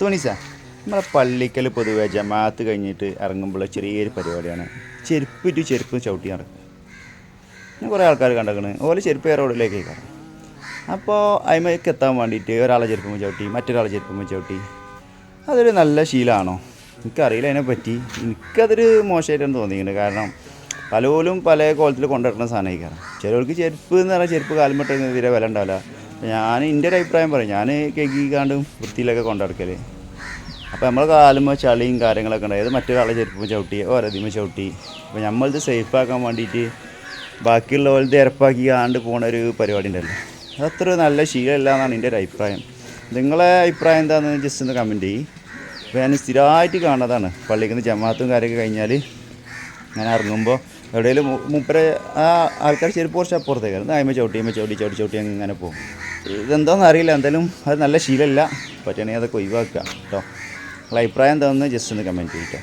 തോണീസ നമ്മളെ പള്ളിക്കൽ പൊതുവെ ജമാഅത്ത് കഴിഞ്ഞിട്ട് ഇറങ്ങുമ്പോൾ ചെറിയൊരു പരിപാടിയാണ്. ചെരുപ്പ് ടു ചെരുപ്പ് ചവിട്ടി നടക്കും ഞാൻ കുറേ ആൾക്കാർ കണ്ടേക്കണ്. ഓലെ ചെരുപ്പ് റോഡിലേക്ക് കയറും. അപ്പോൾ അതിമേക്ക് എത്താൻ വേണ്ടിയിട്ട് ഒരാളെ ചെരുപ്പം ചവിട്ടി മറ്റൊരാളെ ചെരുപ്പം ചവിട്ടി. അതൊരു നല്ല ശീലമാണോ എനിക്കറിയില്ല അതിനെപ്പറ്റി എനിക്കതൊരു മോശമായിട്ടാണ് തോന്നിയിട്ടുണ്ട് കാരണം പലപോലും പല കോലത്തിൽ കൊണ്ടുവരുന്ന സാധനമായി കാരണം ചിലവർക്ക് ചെരുപ്പ് എന്ന് പറഞ്ഞാൽ ചെരുപ്പ് കാൽമട്ടെതിരെ തീരെ വില ഉണ്ടാവില്ല. ഞാൻ എന്റെ ഒരു അഭിപ്രായം പറയും. ഞാൻ കേക്കിക്കാണ്ടും വൃത്തിയിലൊക്കെ കൊണ്ടുനടക്കൽ അപ്പോൾ നമ്മൾ കാലുമ്പോൾ ചളിയും കാര്യങ്ങളൊക്കെ ഉണ്ടായത് മറ്റൊരാളെ ചെരുപ്പ് ചവിട്ടി ഓരതിമ ചവിട്ടി. അപ്പോൾ നമ്മളിത് സേഫാക്കാൻ വേണ്ടിയിട്ട് ബാക്കിയുള്ള പോലത്തെ ഇരപ്പാക്കി കാണ്ട് പോണ ഒരു പരിപാടി ഉണ്ടല്ലോ. അതത്ര നല്ല ശീലമല്ല എന്നാണ് എന്റെ ഒരു അഭിപ്രായം. നിങ്ങളെ അഭിപ്രായം എന്താണെന്ന് ജസ്റ്റ് ഒന്ന് കമന്റ് ചെയ്യും. അപ്പോൾ ഞാൻ സ്ഥിരമായിട്ട് കാണുന്നതാണ്. പള്ളിയിൽ നിന്ന് ജമാഅത്തും കാര്യമൊക്കെ കഴിഞ്ഞാൽ ഞാൻ ഇറങ്ങുമ്പോൾ എവിടെയെങ്കിലും മുപ്പര ആ ആൾക്കാർ ചെരുപ്പ് കുറച്ച് അപ്പുറത്തേക്കായിരുന്നു ആയ്മ ചവിട്ടി അമ്മ ചവിട്ടി ചവിട്ടി ചവിട്ടി അങ്ങനെ പോകും. ഇതെന്താണെന്ന് അറിയില്ല. എന്തായാലും അത് നല്ല ശീലമല്ല. പറ്റുകയാണെങ്കിൽ അതൊക്കെ ഒഴിവാക്കുക കേട്ടോ. നിങ്ങളെ അഭിപ്രായം എന്താണെന്ന് ജസ്റ്റ് ഒന്ന് കമന്റ് ചെയ്യിട്ടോ